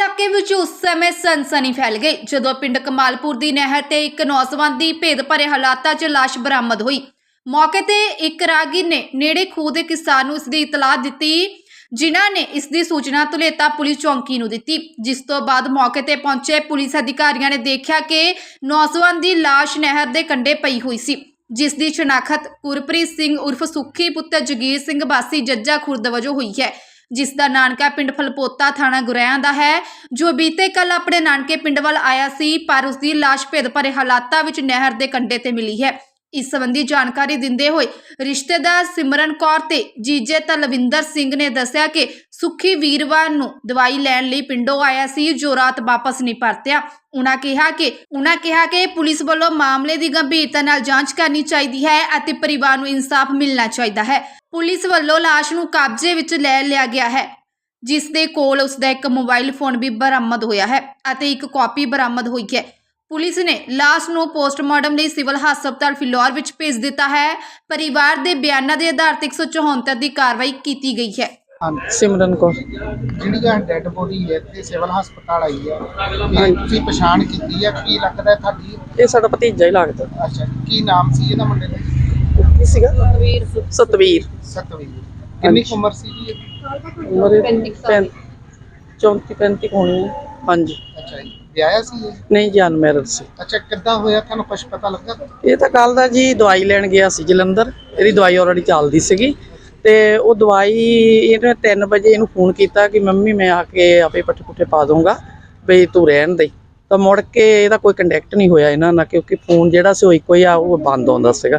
ਇਲਾਕੇ ਵਿੱਚ ਉਸ ਸਮੇਂ ਸਨਸਨੀ ਫੈਲ ਗਈ, ਜਦੋਂ ਪਿੰਡ ਕਮਾਲਪੁਰ ਦੀ ਨਹਿਰ ਤੇ ਇੱਕ ਨੌਜਵਾਨ ਦੀ ਭੇਦ ਭਰੇ ਹਾਲਾਤਾਂ 'ਚ ਲਾਸ਼ ਬਰਾਮਦ ਹੋਈ। ਮੌਕੇ ਤੇ ਇੱਕ ਰਾਗੀ ਨੇ ਨੇੜੇ ਖੂਹ ਦੇ ਕਿਸਾਨ ਨੂੰ ਇਸ ਦੀ ਇਤਲਾਹ ਦਿੱਤੀ, ਜਿਨ੍ਹਾਂ ਨੇ ਇਸ ਦੀ ਸੂਚਨਾ ਤੁਲੇਤਾ ਪੁਲਿਸ ਚੌਂਕੀ ਨੂੰ ਦਿੱਤੀ। ਜਿਸ ਤੋਂ ਬਾਅਦ ਮੌਕੇ ਤੇ ਪਹੁੰਚੇ ਪੁਲਿਸ ਅਧਿਕਾਰੀਆਂ ਨੇ ਦੇਖਿਆ ਕਿ ਨੌਜਵਾਨ ਦੀ ਲਾਸ਼ ਨਹਿਰ ਦੇ ਕੰਢੇ ਪਈ ਹੋਈ ਸੀ, ਜਿਸ ਦੀ ਸ਼ਨਾਖਤ ਗੁਰਪ੍ਰੀਤ ਸਿੰਘ ਉਰਫ ਸੁੱਖੀ ਪੁੱਤਰ ਜਗੀਰ ਸਿੰਘ ਬਾਸੀ ਜੱਜਾ ਖੁਰਦ ਵਜੋਂ ਹੋਈ ਹੈ। ਜਿਸ ਦਾ ਨਾਨਕਾ ਪਿੰਡ ਫਲਪੋਤਾ ਥਾਣਾ ਗੁਰੈਆਂ ਦਾ ਹੈ। ਜੋ ਬੀਤੇ ਕੱਲ ਆਪਣੇ ਨਾਨਕੇ ਪਿੰਡ ਵੱਲ ਆਇਆ ਸੀ, ਪਰ ਉਸ ਦੀ ਲਾਸ਼ ਭੇਦ ਭਰੇ ਹਾਲਾਤਾਂ ਵਿੱਚ ਨਹਿਰ ਦੇ ਕੰਢੇ ਤੇ ਮਿਲੀ ਹੈ। ਇਸ ਸੰਬੰਧੀ ਜਾਣਕਾਰੀ ਦਿੰਦੇ ਹੋਏ ਰਿਸ਼ਤੇਦਾਰ ਸਿਮਰਨ ਕੌਰ ਤੇ ਜੀਜੇ ਤਲਵਿੰਦਰ ਸਿੰਘ ਨੇ ਦੱਸਿਆ ਕਿ ਸੁੱਖੀ ਵੀਰਵਾਰ ਨੂੰ ਦਵਾਈ ਲੈਣ ਲਈ ਪਿੰਡੋਂ ਆਇਆ ਸੀ, ਜੋ ਰਾਤ ਵਾਪਸ ਨਹੀਂ ਪਰਤਿਆ। ਉਹਨਾਂ ਕਿਹਾ ਕਿ ਉਹਨਾਂ ਕਿਹਾ ਕਿ ਪੁਲਿਸ ਵੱਲੋਂ ਮਾਮਲੇ ਦੀ ਗੰਭੀਰਤਾ ਨਾਲ ਜਾਂਚ ਕਰਨੀ ਚਾਹੀਦੀ ਹੈ ਅਤੇ ਪਰਿਵਾਰ ਨੂੰ ਇਨਸਾਫ ਮਿਲਣਾ ਚਾਹੀਦਾ ਹੈ। ਪੁਲਿਸ ਵੱਲੋਂ ਲਾਸ਼ ਨੂੰ ਕਬਜ਼ੇ ਵਿੱਚ ਲੈ ਲਿਆ ਗਿਆ ਹੈ ਜਿਸ ਦੇ ਕੋਲ ਉਸ ਦਾ ਇੱਕ ਮੋਬਾਈਲ ਫੋਨ ਵੀ ਬਰਾਮਦ ਹੋਇਆ ਹੈ ਅਤੇ ਇੱਕ ਕਾਪੀ ਬਰਾਮਦ ਹੋਈ ਹੈ। ਪੁਲਿਸ ਨੇ ਲਾਸ਼ ਨੂੰ ਪੋਸਟਮਾਰਟਮ ਲਈ ਸਿਵਲ ਹਸਪਤਾਲ ਫਿਲੌਰ ਵਿੱਚ ਭੇਜ ਦਿੱਤਾ ਹੈ। ਪਰਿਵਾਰ ਦੇ ਬਿਆਨਾਂ ਦੇ ਆਧਾਰ ਤੇ 174 ਦੀ ਕਾਰਵਾਈ ਕੀਤੀ ਗਈ ਹੈ। ਹਾਂਜੀ। ਸਿਮਰਨ ਕੌਰ। ਜਿਹੜੀ ਆ ਡੈੱਡ ਬੋਡੀ ਹੈ ਤੇ ਸਿਵਲ ਹਸਪਤਾਲ ਆਈ ਹੈ। ਇਹ ਤੁਸੀਂ ਪਛਾਣ ਕੀਤੀ ਹੈ ਕੀ ਲੱਗਦਾ ਹੈ ਤੁਹਾਡੀ? ਇਹ ਸਾਡਾ ਭਤੀਜਾ ਹੀ ਲੱਗਦਾ। ਅੱਛਾ ਕੀ ਨਾਮ ਸੀ ਇਹਦਾ ਮੁੰਡੇ ਦਾ? ਕੀ ਸੀਗਾ? ਸਤਵੀਰ ਸਤਵੀਰ। ਸਤਵੀਰ। ਕਿੰਨੀ ਕੁ ਉਮਰ ਸੀ ਜੀ? ਉਮਰ 34 35 ਹੋਣੀ ਹੈ। ਹਾਂਜੀ। ਅੱਛਾ ਜੀ। ਵਿਆਹਿਆ ਸੀ ਇਹ? ਨਹੀਂ ਜਾਨ ਮੈਰਿਜ ਸੀ। ਅੱਛਾ ਕਿੱਦਾਂ ਹੋਇਆ? ਤੁਹਾਨੂੰ ਕੁਝ ਪਤਾ ਲੱਗਾ? ਇਹ ਤਾਂ ਕੱਲ ਦਾ ਜੀ ਦਵਾਈ ਲੈਣ ਗਿਆ ਸੀ ਜਲੰਧਰ। ਇਹਦੀ ਦਵਾਈ ਆਲਰੇਡੀ ਚੱਲਦੀ ਸੀਗੀ। ਤੇ ਉਹ ਦਵਾਈ ਇਹਨੇ 3 ਵਜੇ ਇਹਨੂੰ ਫੋਨ ਕੀਤਾ ਕਿ ਮੰਮੀ ਮੈਂ ਆ ਕੇ ਆਪੇ ਪੱਠੇ ਪੁੱਠੇ ਪਾ ਦੂੰਗਾ ਬਈ ਤੂੰ ਰਹਿਣ ਦੇ। ਤਾਂ ਮੁੜ ਕੇ ਇਹਦਾ ਕੋਈ ਕੰਟੈਕਟ ਨਹੀਂ ਹੋਇਆ ਇਹਨਾਂ ਨਾਲ ਕਿਉਂਕਿ ਫੋਨ ਜਿਹੜਾ ਸੀ ਉਹ ਇੱਕੋ ਹੀ ਆ ਉਹ ਬੰਦ ਆਉਂਦਾ ਸੀਗਾ।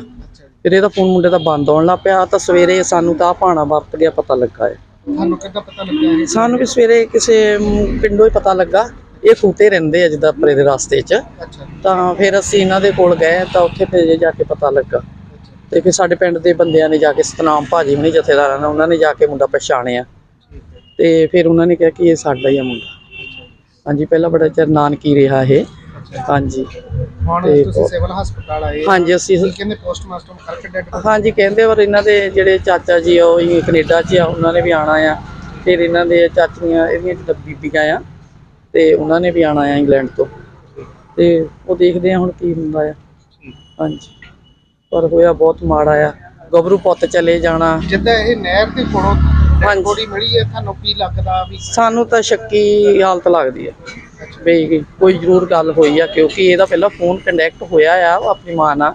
ਫਿਰ ਇਹਦਾ ਫੋਨ ਮੁੰਡੇ ਦਾ ਬੰਦ ਆਉਣ ਲੱਗ ਪਿਆ ਤਾਂ ਸਵੇਰੇ ਸਾਨੂੰ ਤਾਂ ਭਾਣਾ ਵਰਤ ਗਿਆ ਪਤਾ ਲੱਗਾ ਹੈ ਤੁਹਾਨੂੰ ਕਿੱਦਾਂ ਪਤਾ ਲੱਗਿਆ ਇਹ? ਸਾਨੂੰ ਵੀ ਸਵੇਰੇ ਕਿਸੇ ਪਿੰਡੋਂ ਹੀ ਪਤਾ ਲੱਗਾ ਇਹ ਖੂਟੇ ਰਹਿੰਦੇ ਆ ਜਿੱਦਾਂ ਪਰੇ ਦੇ ਰਸਤੇ 'ਚ। ਤਾਂ ਫਿਰ ਅਸੀਂ ਇਹਨਾਂ ਦੇ ਕੋਲ ਗਏ ਤਾਂ ਉੱਥੇ ਫਿਰ ਜਾ ਕੇ ਪਤਾ ਲੱਗਾ। ਤੇ ਫਿਰ ਸਾਡੇ ਪਿੰਡ ਦੇ ਬੰਦਿਆਂ ਨੇ ਜਾ ਕੇ ਸਤਨਾਮ ਭਾਜੀ ਹੁਣੀ ਜਥੇਦਾਰਾਂ ਨੇ ਉਹਨਾਂ ਨੇ ਜਾ ਕੇ ਮੁੰਡਾ ਪਛਾਣਿਆ। ਤੇ ਫਿਰ ਉਹਨਾਂ ਨੇ ਕਿਹਾ ਕਿ ਇਹ ਸਾਡਾ ਹੀ ਆ ਮੁੰਡਾ। ਹਾਂਜੀ ਪਹਿਲਾਂ ਬੜਾ ਚਿਰ ਨਾਨਕੀ ਰਿਹਾ ਇਹ। ਹਾਂਜੀ। ਹੁਣ ਤੇ ਤੁਸੀਂ ਸਿਵਲ ਹਸਪਤਾਲ ਆਏ ਹਾਂਜੀ ਅਸੀਂ ਕੀ ਕਹਿੰਦੇ ਪੋਸਟਮਾਸਟਰ ਕਰਕੇ ਡੈੱਡ ਹਾਂਜੀ ਕਹਿੰਦੇ ਔਰ ਇਹਨਾਂ ਦੇ ਜਿਹੜੇ ਚਾਚਾ ਜੀ ਆ ਉਹ ਹੀ ਕੈਨੇਡਾ 'ਚ ਆ ਉਹਨਾਂ ਨੇ ਵੀ ਆਣਾ ਆ। ਫਿਰ ਇਹਨਾਂ ਦੇ ਚਾਚੀਆਂ ਇਹਦੀਆਂ ਜਿੱਦਾਂ ਬੀਬੀਆਂ ਆ ਤੇ ਉਹਨਾਂ ਨੇ ਵੀ ਆਣਾ ਆ ਇੰਗਲੈਂਡ ਤੋਂ। ਤੇ ਉਹ ਦੇਖਦੇ ਆ ਹੁਣ ਕੀ ਹੁੰਦਾ ਆ। ਹਾਂਜੀ। ਪਰ ਹੋਇਆ ਬਹੁਤ ਮਾੜਾ ਆ। ਗੱਭਰੂ ਪੁੱਤ ਚਲੇ ਜਾਣਾ। ਜਿੱਦਾਂ ਇਹ ਨਹਿਰ ਦੇ ਕੋਲੋਂ ਹਾਂਜੀ। ਬੋਡੀ ਮਿਲੀ ਹੈ ਤੁਹਾਨੂੰ ਕੀ ਲੱਗਦਾ ਵੀ ਸਾਨੂੰ ਤਾਂ ਸ਼ੱਕੀ ਹਾਲਤ ਲੱਗਦੀ ਆ। ਵੀ ਕੋਈ ਜ਼ਰੂਰ ਗੱਲ ਹੋਈ ਆ ਕਿਉਂਕਿ ਇਹਦਾ ਪਹਿਲਾਂ ਫੋਨ ਕੰਟੈਕਟ ਹੋਇਆ ਆ ਆਪਣੀ ਮਾਂ ਨਾਲ।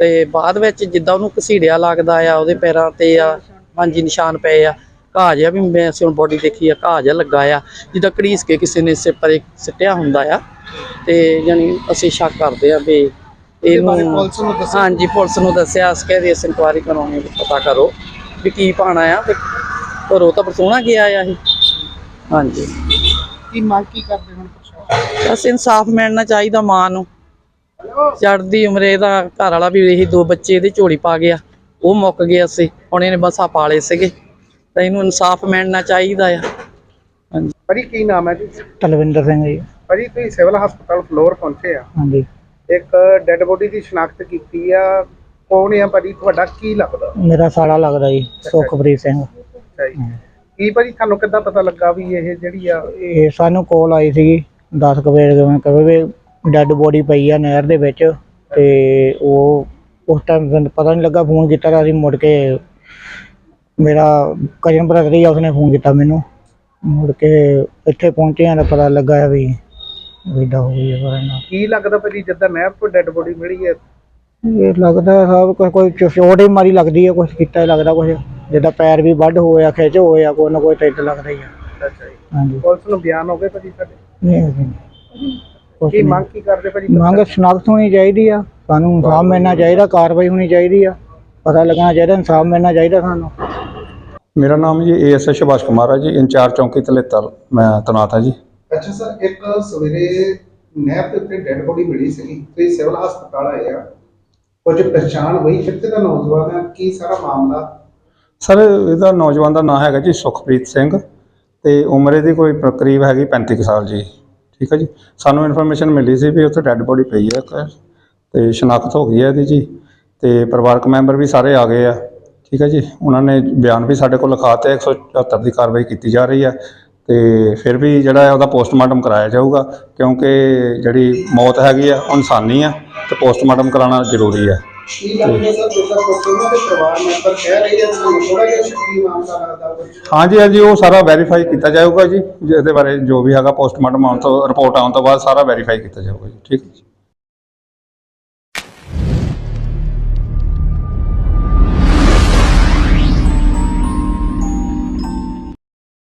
ਤੇ ਬਾਅਦ ਵਿੱਚ ਜਿੱਦਾਂ ਉਹਨੂੰ ਘਸੀੜਿਆ ਲੱਗਦਾ ਆ ਉਹਦੇ ਪੈਰਾਂ ਤੇ ਆ ਹਾਂਜੀ ਨਿਸ਼ਾਨ ਪਏ ਆ। ਘਾਹ ਜਿਹਾ ਵੀ ਮੈਂ ਅਸੀਂ ਹੁਣ ਬੋਡੀ ਦੇਖੀ ਆ ਘਾਹ ਜਿਹਾ ਲੱਗਾ ਆ ਜਿੱਦਾਂ ਘੜੀਸ ਕੇ ਕਿਸੇ ਨੇ ਇਸੇ ਪਰੇ ਸਿੱਟਿਆ ਹੁੰਦਾ ਆ। ਤੇ ਯਾਨੀ ਅਸੀਂ ਸ਼ੱਕ ਕਰਦੇ ਆ ਵੀ ਇਹਨੂੰ ਹਾਂਜੀ ਪੁਲਿਸ ਨੂੰ ਦੱਸਿਆ ਅਸੀਂ ਕਹਿੰਦੇ ਇਸ ਇਨਕੁਆਇਰੀ ਕਰਾਉਣੀ ਪਤਾ ਕਰੋ ਵੀ ਕੀ ਪਾਣਾ ਆ ਵੀ ਘਰੋਂ ਤਾਂ ਪਰਸੋਣਾ ਗਿਆ ਆ ਇਹ। ਹਾਂਜੀ। ਕੀ ਮੰਗ ਕੀ ਕਰਦੇ ਹੁਣ? ਬਸ ਇਨਸਾਫ ਮਿਲਣਾ ਚਾਹੀਦਾ ਮਾਂ ਨੂੰ। ਚੜ੍ਹਦੀ ਉਮਰੇ ਦਾ ਘਰ ਵਾਲਾ ਵੀ ਇਹੀ ਦੋ ਬੱਚੇ ਇਹਦੇ ਝੋਲੀ ਪਾ ਗਿਆ। ਉਹ ਮੁੱਕ ਗਿਆ ਸੀ ਹੁਣ ਇਹਨੇ ਬਸਾਂ ਪਾਲੇ ਸੀਗੇ। ਤਾਂ ਇਹਨੂੰ ਇਨਸਾਫ ਮਿਲਣਾ ਚਾਹੀਦਾ ਆ। ਹਾਂਜੀ। ਭਾਜੀ ਕੀ ਨਾਮ ਹੈ ਜੀ? ਤਲਵਿੰਦਰ ਸਿੰਘ ਜੀ। ਭਾਜੀ ਤੁਸੀਂ ਸਿਵਲ ਹਸਪਤਾਲ ਫਲੋਰ ਪਹੁੰਚੇ ਆ। ਹਾਂਜੀ। ਇੱਕ ਡੈੱਡ ਬੋਡੀ ਦੀ ਸ਼ਨਾਖਤ ਕੀਤੀ ਆ। ਕੌਣ ਆ ਭਾਜੀ? ਤੁਹਾਡਾ ਕੀ ਲੱਗਦਾ? ਮੇਰਾ ਸਾਲਾ ਲੱਗਦਾ ਜੀ ਸੁਖਪ੍ਰੀਤ ਸਿੰਘ। ਅੱਛਾ ਜੀ। ਕੀ ਭਾਜੀ ਤੁਹਾਨੂੰ ਕਿੱਦਾਂ ਪਤਾ ਲੱਗਾ ਵੀ ਇਹ ਜਿਹੜੀ ਆ ਇਹ ਸਾਨੂੰ ਕੋਲ ਆਈ ਸੀਗੀ। 10 ਕੁ ਵਜੇ ਜਿਵੇਂ ਕਹੇ ਵੀ ਡੈੱਡ ਬੋਡੀ ਪਈ ਆ ਨਹਿਰ ਦੇ ਵਿੱਚ ਤੇ ਉਹ ਉਸ ਟਾਈਮ ਪਤਾ ਨਹੀਂ ਲੱਗਾ ਫੋਨ ਕੀਤਾ ਤਾਂ ਅਸੀਂ ਮੁੜ ਕੇ ਮੇਰਾ ਕਜ਼ਨ ਬ੍ਰਦਰ ਹੀ ਆ ਉਸਨੇ ਫੋਨ ਕੀਤਾ ਮੈਨੂੰ। ਮੁੜ ਕੇ ਇੱਥੇ ਪਹੁੰਚੇ ਆ ਤਾਂ ਪਤਾ ਲੱਗਾ ਵੀ ਇਦਾਂ ਹੋ ਗਈ ਪਰ ਇਹਨਾਂ ਕੀ ਲੱਗਦਾ ਭਾਜੀ ਜਿੱਦਾਂ ਨਹਿਰ ਤੋਂ ਡੈੱਡ ਬੋਡੀ ਮਿਲੀ ਹੈ? ਇਹ ਲੱਗਦਾ ਕੋਈ ਕੋਈ ਚੋਟ ਹੀ ਮਾਰੀ ਲੱਗਦੀ ਹੈ ਕੁਝ ਕੀਤਾ ਹੀ ਲੱਗਦਾ ਕੁਝ ਜਿੱਦਾਂ ਪੈਰ ਵੀ ਵੱਢ ਹੋਇਆ ਖਿੱਚ ਹੋਇਆ ਕੋਈ ਨਾ ਕੋਈ ਟੈਟ ਲੱਗਦਾ ਹੀ ਆ। ਅੱਛਾ ਜੀ। ਹਾਂਜੀ। ਪੁਲਿਸ ਨੂੰ ਬਿਆਨ ਹੋ ਗਏ ਭਾਜੀ ਸਾਡੇ ਨਹੀਂ ਨਹੀਂ। ਕੁਛ ਕੀ ਨਹੀਂ। ਮੰਗ ਕੀ ਕਰਦੇ ਭਾਜੀ ਮੰਗ ਸ਼ਨਾਖਤ ਹੋਣੀ ਚਾਹੀਦੀ ਆ। ਸਾਨੂੰ ਇਨਸਾਫ ਮਿਲਣਾ ਚਾਹੀਦਾ ਕਾਰਵਾਈ ਹੋਣੀ ਚਾਹੀਦੀ ਆ। ਪਤਾ ਲੱਗਣਾ ਚਾਹੀਦਾ ਇਨਸਾਫ ਮਿਲਣਾ ਚਾਹੀਦਾ ਸਾਨੂੰ। ਮੇਰਾ ਨਾਮ ਜੀ ਏਐਸਏ ਸੁਭਾਸ਼ ਕੁਮਾਰ ਹੈ ਜੀ ਇੰਚਾਰਜ ਚੌਂਕੀ ਤਲੇਤਰ ਮੈਂ ਤੈਨਾਤ ਹਾਂ ਜੀ। ਅੱਛਾ ਸਰ ਇੱਕ ਸਵੇਰੇ ਨਹਿਰ ਦੇ ਉੱਤੇ ਡੈੱਡ ਬੋਡੀ ਮਿਲੀ ਸੀ ਤੇ ਸਿਵਲ ਹਸਪਤਾਲ ਆਏ ਆ। ਕੁਝ ਪਛਾਣ ਹੋਈ? ਕਿੱਥੇ ਦਾ ਨੌਜਵਾਨ ਹੈ ਕੀ ਸਾਰਾ ਮਾਮਲਾ? ਸਰ ਇਹਦਾ ਨੌਜਵਾਨ ਦਾ ਨਾਮ ਹੈਗਾ ਜੀ ਸੁਖਪ੍ਰੀਤ ਸਿੰਘ। ਤੇ ਉਮਰ ਇਹਦੀ ਕੋਈ ਪ- ਕਰੀਬ ਹੈਗੀ 35 ਕੁ ਸਾਲ ਜੀ, ਠੀਕ ਹੈ ਜੀ। ਸਾਨੂੰ ਇਨਫੋਰਮੇਸ਼ਨ ਮਿਲੀ ਸੀ ਵੀ ਉੱਥੇ ਡੈੱਡ ਬੋਡੀ ਪਈ ਹੈ ਇੱਕ, ਤੇ ਸ਼ਨਾਖਤ ਹੋ ਗਈ ਹੈ ਇਹਦੀ ਜੀ, ਤੇ ਪਰਿਵਾਰਕ ਮੈਂਬਰ ਵੀ ਸਾਰੇ ਆ ਗਏ ਆ, ਠੀਕ ਹੈ ਜੀ। ਉਹਨਾਂ ਨੇ ਬਿਆਨ ਵੀ ਸਾਡੇ ਕੋਲ ਲਿਖਾਤੇ 174 ਦੀ ਕਾਰਵਾਈ ਕੀਤੀ ਜਾ ਰਹੀ ਹੈ, ਤੇ ਫਿਰ ਵੀ ਜਿਹੜਾ ਉਹਦਾ ਪੋਸਟਮਾਰਟਮ ਕਰਾਇਆ ਜਾਊਗਾ, ਕਿਉਂਕਿ ਜਿਹੜੀ ਮੌਤ ਹੈਗੀ ਆ, ਉਹ ਇਨਸਾਨੀ ਆ, ਤੇ ਪੋਸਟਮਾਰਟਮ ਕਰਾਉਣਾ ਜ਼ਰੂਰੀ ਆ ਕੀ ਲੱਗਦਾ ਸਰ ਜਿਸਾ ਕੁਝ ਉਹਨਾਂ ਪਰਿਵਾਰ ਮੈਂਬਰ ਕਹਿ ਰਹੇ ਆ ਤੁਹਾਨੂੰ ਥੋੜਾ ਜਿਹਾ ਸ਼ੱਕੀ ਮਾਮਲਾ ਲੱਗਦਾ ਕੁਝ ਹਾਂਜੀ ਹਾਂਜੀ, ਉਹ ਸਾਰਾ ਵੈਰੀਫਾਈ ਕੀਤਾ ਜਾਊਗਾ ਜੀ ਜਿਹਦੇ ਬਾਰੇ ਜੋ ਵੀ ਹੈਗਾ ਪੋਸਟਮਾਰਟਮ ਆਉਣ ਤੋਂ ਰਿਪੋਰਟ ਆਉਣ ਤੋਂ ਬਾਅਦ ਸਾਰਾ ਵੈਰੀਫਾਈ ਕੀਤਾ ਜਾਊਗਾ ਜੀ, ਠੀਕ ਹੈ ਜੀ।